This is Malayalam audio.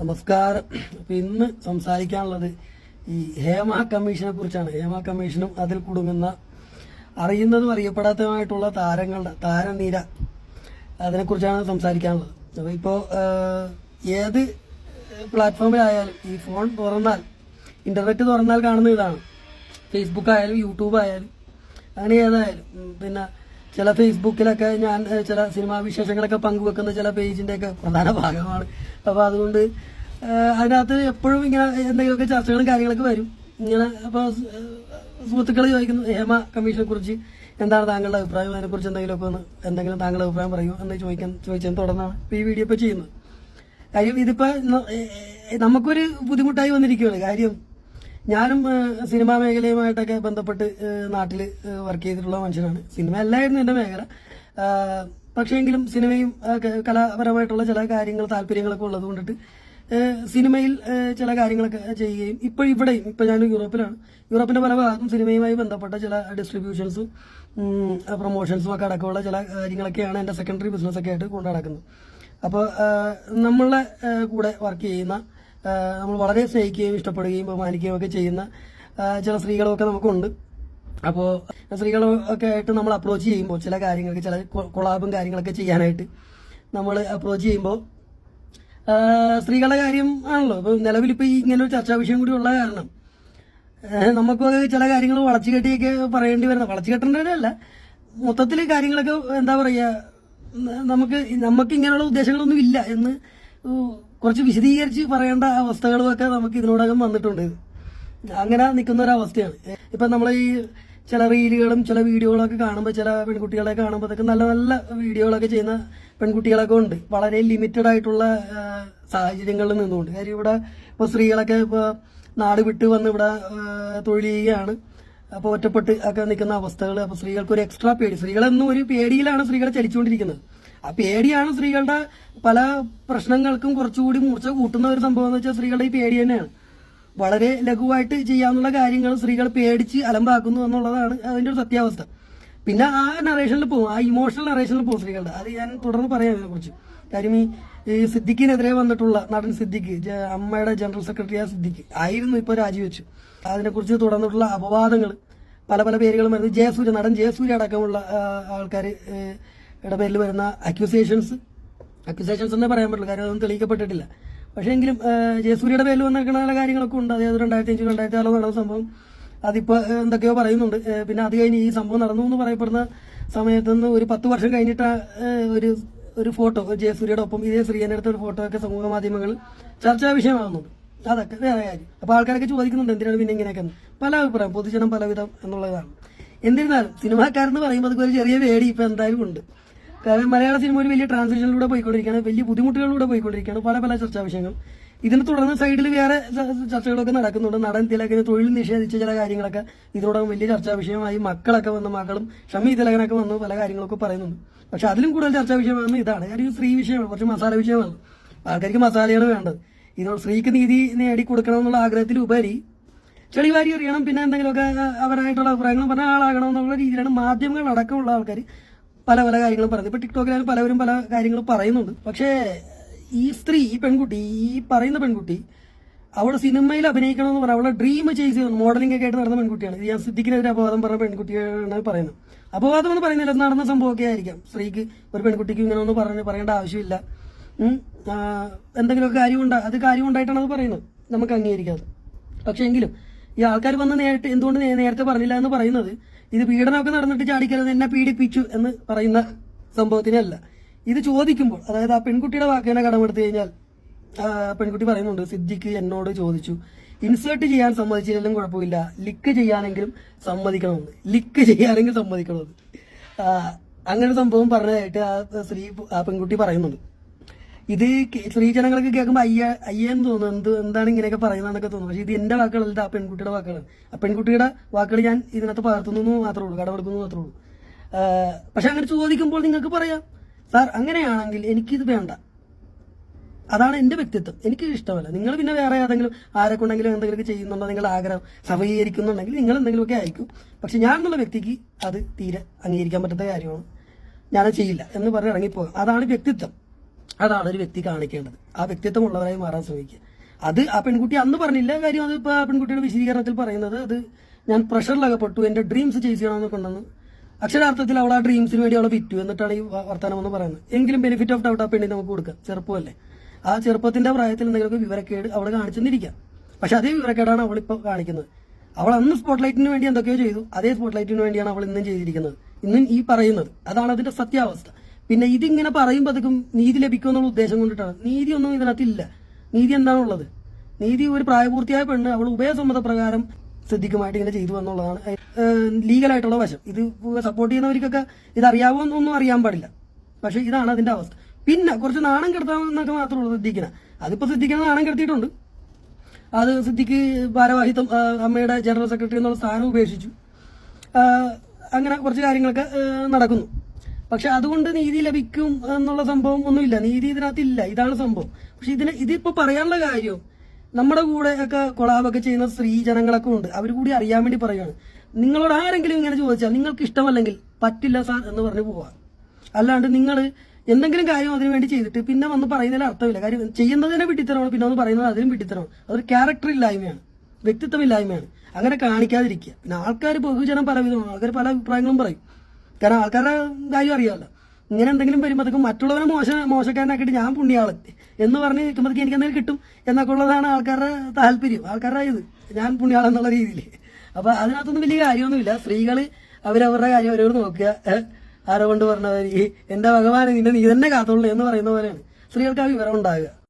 നമസ്കാരം. അപ്പൊ ഇന്ന് സംസാരിക്കാനുള്ളത് ഈ ഹേമ കമ്മീഷനെ കുറിച്ചാണ്. ഹേമ കമ്മീഷനും അതിൽ കുടുങ്ങുന്ന അറിയുന്നതും അറിയപ്പെടാത്തതുമായിട്ടുള്ള താരങ്ങളുടെ താരനിര അതിനെക്കുറിച്ചാണ് സംസാരിക്കാനുള്ളത്. അപ്പോൾ ഇപ്പോൾ ഏത് പ്ലാറ്റ്ഫോമിലായാലും ഈ ഫോൺ തുറന്നാൽ ഇന്റർനെറ്റ് തുറന്നാൽ കാണുന്ന ഇതാണ്. ഫേസ്ബുക്ക് ആയാലും യൂട്യൂബ് ആയാലും അങ്ങനെ ഏതായാലും പിന്നെ ചില ഫേസ്ബുക്കിലൊക്കെ ഞാൻ ചില സിനിമാ വിശേഷങ്ങളൊക്കെ പങ്കുവെക്കുന്ന ചില പേജിന്റെ ഒക്കെ പ്രധാന ഭാഗമാണ്. അപ്പോൾ അതുകൊണ്ട് അതിനകത്ത് എപ്പോഴും ഇങ്ങനെ എന്തെങ്കിലുമൊക്കെ ചർച്ചകളും കാര്യങ്ങളൊക്കെ വരും. ഇങ്ങനെ അപ്പോൾ സുഹൃത്തുക്കൾ ചോദിക്കുന്നു ഹേമ കമ്മീഷനെ കുറിച്ച് എന്താണ് താങ്കളുടെ അഭിപ്രായം? അതിനെക്കുറിച്ച് എന്തെങ്കിലുമൊക്കെ ഒന്ന് എന്തെങ്കിലും താങ്കളുടെ അഭിപ്രായം പറയൂ എന്ന് ചോദിക്കാൻ ചോദിച്ചതിന് തുടർന്നാണ് ഇപ്പോൾ ഈ വീഡിയോ ഇപ്പോൾ ചെയ്യുന്നത്. കാര്യം ഇതിപ്പോ നമുക്കൊരു ബുദ്ധിമുട്ടായി വന്നിരിക്കുകയാണ്. കാര്യം ഞാനും സിനിമാ മേഖലയുമായിട്ടൊക്കെ ബന്ധപ്പെട്ട് നാട്ടിൽ വർക്ക് ചെയ്തിട്ടുള്ള മനുഷ്യനാണ്. സിനിമ അല്ലായിരുന്നു എന്റെ മേഖല. പക്ഷേങ്കിലും സിനിമയും കലാപരമായിട്ടുള്ള ചില കാര്യങ്ങൾ താല്പര്യങ്ങളൊക്കെ ഉള്ളത് കൊണ്ടിട്ട് സിനിമയിൽ ചില കാര്യങ്ങളൊക്കെ ചെയ്യുകയും ഇപ്പോൾ ഇവിടെയും ഇപ്പോൾ ഞാൻ യൂറോപ്പിലാണ്. യൂറോപ്പിന്റെ പല ഭാഗത്തും സിനിമയുമായി ബന്ധപ്പെട്ട ചില ഡിസ്ട്രിബ്യൂഷൻസും പ്രൊമോഷൻസും ഒക്കെ അടക്കമുള്ള ചില കാര്യങ്ങളൊക്കെയാണ് എന്റെ സെക്കൻഡറി ബിസിനസ്സൊക്കെ ആയിട്ട് കൊണ്ടു നടക്കുന്നത്. അപ്പോൾ നമ്മളെ കൂടെ വർക്ക് ചെയ്യുന്ന നമ്മൾ വളരെ സ്നേഹിക്കുകയും ഇഷ്ടപ്പെടുകയും ബഹുമാനിക്കുകയും ഒക്കെ ചെയ്യുന്ന ചില സ്ത്രീകളൊക്കെ നമുക്കുണ്ട്. അപ്പോൾ സ്ത്രീകളൊക്കെ ആയിട്ട് നമ്മൾ അപ്രോച്ച് ചെയ്യുമ്പോൾ ചില കാര്യങ്ങൾക്ക് ചില കൊളാബും കാര്യങ്ങളൊക്കെ ചെയ്യാനായിട്ട് നമ്മൾ അപ്രോച്ച് ചെയ്യുമ്പോൾ സ്ത്രീകളുടെ കാര്യം ആണല്ലോ. ഇപ്പോൾ നിലവിലിപ്പോൾ ഈ ഇങ്ങനെ ഒരു ചർച്ചാ വിഷയം കൂടി ഉള്ള കാരണം നമുക്ക് ചില കാര്യങ്ങൾ വളച്ചു കെട്ടിയൊക്കെ പറയേണ്ടി വരുന്നത് വളച്ചു കെട്ടേണ്ടതല്ല മൊത്തത്തിൽ കാര്യങ്ങളൊക്കെ എന്താ പറയുക നമുക്ക് നമുക്ക് ഇങ്ങനെയുള്ള ഉദ്ദേശങ്ങളൊന്നും ഇല്ല എന്ന് കുറച്ച് വിശദീകരിച്ച് പറയേണ്ട അവസ്ഥകളുമൊക്കെ നമുക്ക് ഇതിനോടകം വന്നിട്ടുണ്ട്. അങ്ങനെ നിൽക്കുന്ന ഒരു അവസ്ഥയാണ് ഇപ്പൊ നമ്മൾ ഈ ചില റീലുകളും ചില വീഡിയോകളൊക്കെ കാണുമ്പോൾ ചില പെൺകുട്ടികളെ കാണുമ്പോൾ അതൊക്കെ നല്ല നല്ല വീഡിയോകളൊക്കെ ചെയ്യുന്ന പെൺകുട്ടികളൊക്കെ ഉണ്ട്. വളരെ ലിമിറ്റഡ് ആയിട്ടുള്ള സാഹചര്യങ്ങളിൽ നിന്നുകൊണ്ട്. കാര്യം ഇവിടെ ഇപ്പൊ സ്ത്രീകളൊക്കെ ഇപ്പൊ നാട് വിട്ട് വന്ന് ഇവിടെ തൊഴിൽ ചെയ്യുകയാണ്. അപ്പോൾ ഒറ്റപ്പെട്ട് ഒക്കെ നിൽക്കുന്ന അവസ്ഥകൾ അപ്പോൾ സ്ത്രീകൾക്ക് ഒരു എക്സ്ട്രാ പേടി. സ്ത്രീകളെന്നും ഒരു പേടിയിലാണ് സ്ത്രീകളെ ചലിച്ചുകൊണ്ടിരിക്കുന്നത്. ആ പേടിയാണ് സ്ത്രീകളുടെ പല പ്രശ്നങ്ങൾക്കും കുറച്ചുകൂടി മൂർച്ച കൂട്ടുന്ന ഒരു സംഭവം എന്ന് വെച്ചാൽ സ്ത്രീകളുടെ ഈ പേടി തന്നെയാണ്. വളരെ ലഘുവായിട്ട് ചെയ്യാവുന്ന കാര്യങ്ങൾ സ്ത്രീകൾ പേടിച്ച് അലമ്പാക്കുന്നു എന്നുള്ളതാണ് അതിന്റെ ഒരു സത്യാവസ്ഥ. പിന്നെ ആ നറേഷനിൽ പോകും ആ ഇമോഷണൽ നറേഷനിൽ പോകും സ്ത്രീകളുടെ. അത് ഞാൻ തുടർന്ന് പറയാം ഇതിനെ കുറിച്ച് കാര്യം ഈ ഈ സിദ്ദിഖിനെതിരെ വന്നിട്ടുള്ള നടൻ സിദ്ദിഖ് അമ്മയുടെ ജനറൽ സെക്രട്ടറി ആ സിദ്ദിഖ് ആയിരുന്നു ഇപ്പോൾ രാജിവെച്ചു. അതിനെക്കുറിച്ച് തുടർന്നിട്ടുള്ള അപവാദങ്ങൾ പല പല പേരുകളും വരുന്നത് ജയസൂര്യ നടൻ ജയസൂര്യ അടക്കമുള്ള ആൾക്കാർ പേരിൽ വരുന്ന അക്യൂസേഷൻസ് അക്യൂസേഷൻസ് എന്നേ പറയാൻ പറ്റുള്ളൂ. കാര്യം അതൊന്നും തെളിയിക്കപ്പെട്ടിട്ടില്ല. പക്ഷേ എങ്കിലും ജയസൂര്യയുടെ പേരിൽ വന്നിരിക്കുന്ന കാര്യങ്ങളൊക്കെ ഉണ്ട്. അതായത് രണ്ടായിരത്തി അഞ്ച് രണ്ടായിരത്തി ആറിൽ നടന്ന സംഭവം. അതിപ്പോൾ എന്തൊക്കെയോ പറയുന്നുണ്ട്. പിന്നെ അത് കഴിഞ്ഞ് ഈ സംഭവം നടന്നു എന്ന് പറയപ്പെടുന്ന സമയത്ത് നിന്ന് ഒരു പത്ത് വർഷം കഴിഞ്ഞിട്ട് ഒരു ഒരു ഫോട്ടോ ജയസൂര്യയുടെ ഒപ്പം ഇതേ ശ്രീയന്റെ അടുത്ത ഒരു ഫോട്ടോ ഒക്കെ സമൂഹ മാധ്യമങ്ങളിൽ ചർച്ചാ വിഷയമാകുന്നുണ്ട് അതൊക്കെ വേറെ കാര്യം. അപ്പോൾ ആൾക്കാരൊക്കെ ചോദിക്കുന്നുണ്ട് എന്തിനാണ് പിന്നെ ഇങ്ങനെയൊക്കെ പല അഭിപ്രായം പൊതുജനം പലവിധം എന്നുള്ളതാണ്. എന്നിരുന്നാലും സിനിമാക്കാരെന്ന് പറയുമ്പോൾ അതൊക്കെ ഒരു ചെറിയ പേടി ഇപ്പം എന്തായാലും ഉണ്ട്. കാരണം മലയാള സിനിമ ഒരു വലിയ ട്രാൻസിഷനിലൂടെ പോയിക്കൊണ്ടിരിക്കുകയാണ് വലിയ ബുദ്ധിമുട്ടുകളിലൂടെ പോയിക്കൊണ്ടിരിക്കുകയാണ് പല പല ചർച്ചാ വിഷയങ്ങൾ ഇതിനെ തുടർന്ന് സൈഡിൽ വേറെ ചർച്ചകളൊക്കെ നടക്കുന്നുണ്ട്. നടൻ തിലകിന് തൊഴിൽ നിഷേധിച്ച ചില കാര്യങ്ങളൊക്കെ ഇതിനോടകം വലിയ ചർച്ചാ വിഷയമായി മക്കളൊക്കെ വന്ന് മകളും ഷമി തിലകനൊക്കെ വന്ന് പല കാര്യങ്ങളൊക്കെ പറയുന്നുണ്ട്. പക്ഷെ അതിലും കൂടുതൽ ചർച്ചാ വിഷയമാണ് ഇതാണ്. കാര്യം സ്ത്രീ വിഷയമാണ് കുറച്ച് മസാല വിഷയമാണ്. ആൾക്കാർക്ക് മസാലയാണ് വേണ്ടത്. ഇതിനോട് സ്ത്രീക്ക് നീതി നേടി കൊടുക്കണം എന്നുള്ള ആഗ്രഹത്തിലുപരി ചെളിവാരി എറിയണം പിന്നെ എന്തെങ്കിലുമൊക്കെ അവരായിട്ടുള്ള അഭിപ്രായങ്ങൾ പറഞ്ഞ ആളാകണം എന്നുള്ള രീതിയിലാണ് മാധ്യമങ്ങൾ അടക്കമുള്ള ആൾക്കാർ പല പല കാര്യങ്ങളും പറയുന്നത്. ഇപ്പൊ ടിക്ടോക്കിലായാലും പലവരും പല കാര്യങ്ങളും പറയുന്നുണ്ട്. പക്ഷേ ഈ സ്ത്രീ ഈ പെൺകുട്ടി ഈ പറയുന്ന പെൺകുട്ടി അവൾ സിനിമയിൽ അഭിനയിക്കണം എന്ന് പറഞ്ഞാൽ അവളെ ഡ്രീം ചെയ്തു. മോഡലിംഗ് ഒക്കെ ആയിട്ട് നടന്ന പെൺകുട്ടിയാണ്. ഇത് ഞാൻ സിദ്ദിഖിനെതിരെ അപവാദം പറഞ്ഞ പെൺകുട്ടിയാണ് പറയുന്നത്. അപവാദം എന്ന് പറയുന്നില്ല. നടന്ന സംഭവമൊക്കെ ആയിരിക്കാം. സ്ത്രീക്ക് ഒരു പെൺകുട്ടിക്ക് ഇങ്ങനെ ഒന്നും പറഞ്ഞ് പറയേണ്ട ആവശ്യമില്ല. എന്തെങ്കിലുമൊക്കെ കാര്യമുണ്ട് അത് കാര്യമുണ്ടായിട്ടാണ് അത് പറയുന്നത്. നമുക്ക് അംഗീകരിക്കാതെ. പക്ഷെ എങ്കിലും ഈ ആൾക്കാർ വന്ന് നേരിട്ട് എന്തുകൊണ്ട് നേരത്തെ പറഞ്ഞില്ല എന്ന് പറയുന്നത് ഇത് പീഡനമൊക്കെ നടന്നിട്ട് ചാടിക്കരുത് എന്നെ പീഡിപ്പിച്ചു എന്ന് പറയുന്ന സംഭവത്തിനല്ല. ഇത് ചോദിക്കുമ്പോൾ അതായത് ആ പെൺകുട്ടിയുടെ വാക്കിനെ കടമെടുത്തു കഴിഞ്ഞാൽ പെൺകുട്ടി പറയുന്നുണ്ട് സിദ്ദിഖ് എന്നോട് ചോദിച്ചു ഇൻസേർട്ട് ചെയ്യാൻ സമ്മതിച്ചില്ലെങ്കിലും കുഴപ്പമില്ല. ലിക്ക് ചെയ്യാനെങ്കിലും സമ്മതിക്കണമെന്ന്. ലിക്ക് ചെയ്യാനെങ്കിലും സമ്മതിക്കണമെന്ന്. അങ്ങനെ സംഭവം പറഞ്ഞതായിട്ട് ആ സ്ത്രീ ആ പെൺകുട്ടി പറയുന്നുണ്ട്. ഇത് സ്ത്രീ സ്ത്രീജനങ്ങൾക്ക് കേൾക്കുമ്പോൾ അയ്യ അയ്യെന്ന് തോന്നുന്നു. എന്ത് എന്താണ് ഇങ്ങനെയൊക്കെ പറയുന്നതെന്നൊക്കെ തോന്നുന്നു. പക്ഷേ ഇത് എന്റെ വാക്കുകളല്ല ആ പെൺകുട്ടിയുടെ വാക്കുകളാണ്. ആ പെൺകുട്ടിയുടെ വാക്കുകൾ ഞാൻ ഇതിനകത്ത് പകർത്തുന്നു മാത്രമേ ഉള്ളൂ കടമെടുക്കുന്നു മാത്രമേ ഉള്ളൂ. പക്ഷെ അങ്ങനെ ചോദിക്കുമ്പോൾ നിങ്ങൾക്ക് പറയാം സാർ അങ്ങനെയാണെങ്കിൽ എനിക്കിത് വേണ്ട. അതാണ് എന്റെ വ്യക്തിത്വം. എനിക്ക് ഇഷ്ടമല്ല. നിങ്ങൾ പിന്നെ വേറെ ഏതെങ്കിലും ആരെ കൊണ്ടെങ്കിലും എന്തെങ്കിലുമൊക്കെ ചെയ്യുന്നുണ്ടോ നിങ്ങളുടെ ആഗ്രഹം സഫലീകരിക്കുന്നുണ്ടെങ്കിൽ നിങ്ങൾ എന്തെങ്കിലുമൊക്കെ ആയിരിക്കും. പക്ഷെ ഞാൻ എന്നുള്ള വ്യക്തിക്ക് അത് തീരെ അംഗീകരിക്കാൻ പറ്റാത്ത കാര്യമാണ്. ഞാനത് ചെയ്യില്ല എന്ന് പറഞ്ഞ് ഇറങ്ങിപ്പോകും. അതാണ് വ്യക്തിത്വം. അതാണ് ഒരു വ്യക്തി കാണിക്കേണ്ടത്. ആ വ്യക്തിത്വം ഉള്ളവരായി മാറാൻ ശ്രമിക്കുക. അത് ആ പെൺകുട്ടി അന്ന് പറഞ്ഞില്ല. കാര്യം അത് ഇപ്പൊ ആ പെൺകുട്ടിയുടെ വിശദീകരണത്തിൽ പറയുന്നത് അത് ഞാൻ പ്രഷറിലകപ്പെട്ടു. എന്റെ ഡ്രീംസ് ചേസ് ചെയ്യണമെന്ന് കൊണ്ടെന്ന് അക്ഷരാർത്ഥത്തിൽ അവൾ ആ ഡ്രീംസിന് വേണ്ടി അവളെ വിറ്റു. എന്നിട്ടാണ് ഈ വർത്തമാനം എന്ന് പറയുന്നത്. എങ്കിലും ബെനിഫിറ്റ് ഓഫ് ഡൗട്ട് ആ പെണ്ണിന് നമുക്ക് കൊടുക്കാം. ചെറുപ്പമല്ലേ? ആ ചെറുപ്പത്തിന്റെ പ്രായത്തിൽ എന്തെങ്കിലുമൊക്കെ വിവരക്കേട് അവൾ കാണിച്ചെന്നിരിക്കാം. പക്ഷെ അതേ വിവരക്കേടാണ് അവൾ ഇപ്പോൾ കാണിക്കുന്നത്. അവൾ അന്ന് സ്പോട്ട്ലൈറ്റിന് വേണ്ടി എന്തൊക്കെയോ ചെയ്തു. അതേ സ്പോട്ട്ലൈറ്റിന് വേണ്ടിയാണ് അവൾ ഇന്നും ചെയ്തിരിക്കുന്നത്. ഇന്നും ഈ പറയുന്നത്. അതാണ് അതിന്റെ സത്യാവസ്ഥ. പിന്നെ ഇതിങ്ങനെ പറയുമ്പോഴത്തേക്കും നീതി ലഭിക്കും എന്നുള്ള ഉദ്ദേശം കൊണ്ടിട്ടാണ്. നീതി ഒന്നും ഇതിനകത്തില്ല നീതി എന്താണുള്ളത്? നീതി ഒരു പ്രായപൂർത്തിയായ പെണ്ണ് അവൾ ഉഭയസമ്മത പ്രകാരം ശ്രദ്ധിക്കുമായിട്ട് ഇങ്ങനെ ചെയ്തു എന്നുള്ളതാണ്. ലീഗലായിട്ടുള്ള വശം. ഇത് സപ്പോർട്ട് ചെയ്യുന്നവർക്കൊക്കെ ഇത് അറിയാവോ എന്നൊന്നും അറിയാൻ പാടില്ല. പക്ഷെ ഇതാണ് അതിന്റെ അവസ്ഥ. പിന്നെ കുറച്ച് നാണം കെടുത്താമെന്നൊക്കെ മാത്രമുള്ളൂ ശ്രദ്ധിക്കണം അതിപ്പോ ശ്രദ്ധിക്കുന്ന നാണം കെടുത്തിയിട്ടുണ്ട്. അത് സിദ്ദിഖ് ഭാരവാഹിത്വം അമ്മയുടെ ജനറൽ സെക്രട്ടറി എന്നുള്ള സ്ഥാനം ഉപേക്ഷിച്ചു. അങ്ങനെ കുറച്ച് കാര്യങ്ങളൊക്കെ നടക്കുന്നു. പക്ഷെ അതുകൊണ്ട് നീതി ലഭിക്കും എന്നുള്ള സംഭവം ഒന്നുമില്ല. നീതി ഇതിനകത്തില്ല. ഇതാണ് സംഭവം. പക്ഷെ ഇതിന് ഇതിപ്പോ പറയാനുള്ള കാര്യം നമ്മുടെ കൂടെ ഒക്കെ കൊളാബൊക്കെ ചെയ്യുന്ന സ്ത്രീ ജനങ്ങളൊക്കെ ഉണ്ട്. അവർ കൂടി അറിയാൻ വേണ്ടി പറയുകയാണ് നിങ്ങളോട് ആരെങ്കിലും ഇങ്ങനെ ചോദിച്ചാൽ നിങ്ങൾക്ക് ഇഷ്ടമല്ലെങ്കിൽ പറ്റില്ല സാർ എന്ന് പറഞ്ഞു പോവാ. അല്ലാണ്ട് നിങ്ങൾ എന്തെങ്കിലും കാര്യം അതിനു വേണ്ടി ചെയ്തിട്ട് പിന്നെ വന്ന് പറയുന്നതിൽ അർത്ഥമില്ല. കാര്യം ചെയ്യുന്നതിനെ വിട്ടിത്തരമാണ് പിന്നെ വന്ന് പറയുന്നത് അതിനും വിട്ടിത്തരമാണ്. അതൊരു ക്യാരക്ടർ ഇല്ലായ്മയാണ് വ്യക്തിത്വം ഇല്ലായ്മയാണ്. അങ്ങനെ കാണിക്കാതിരിക്കുക. പിന്നെ ആൾക്കാർ ബഹുജനം പലവിധമാണ് ആൾക്കാർ പല അഭിപ്രായങ്ങളും പറയും. കാരണം ആൾക്കാരുടെ കാര്യം അറിയാമല്ലോ. ഇങ്ങനെ എന്തെങ്കിലും വരുമ്പോഴത്തേക്കും മറ്റുള്ളവരെ മോശ മോശക്കാരനാക്കിയിട്ട് ഞാൻ പുണ്യാൾ. എന്ന് പറഞ്ഞ് നിൽക്കുമ്പോഴത്തേക്ക് എനിക്ക് എന്തെങ്കിലും കിട്ടും. എന്നൊക്കെ ഉള്ളതാണ് ആൾക്കാരുടെ താല്പര്യം ആൾക്കാരുടെ ഇത്. ഞാൻ പുണ്യാളെന്നുള്ള രീതിയിൽ അപ്പൊ അതിനകത്തൊന്നും വലിയ കാര്യമൊന്നുമില്ല. സ്ത്രീകൾ അവരവരുടെ കാര്യം അവരോട് നോക്കുക. ആരോ കൊണ്ട് പറഞ്ഞവർ എന്റെ ഭഗവാൻ നിന്നെ നീ തന്നെ കാത്തോളൂ എന്ന് പറയുന്ന പോലെയാണ്. സ്ത്രീകൾക്ക് ആ വിവരം ഉണ്ടാകുക.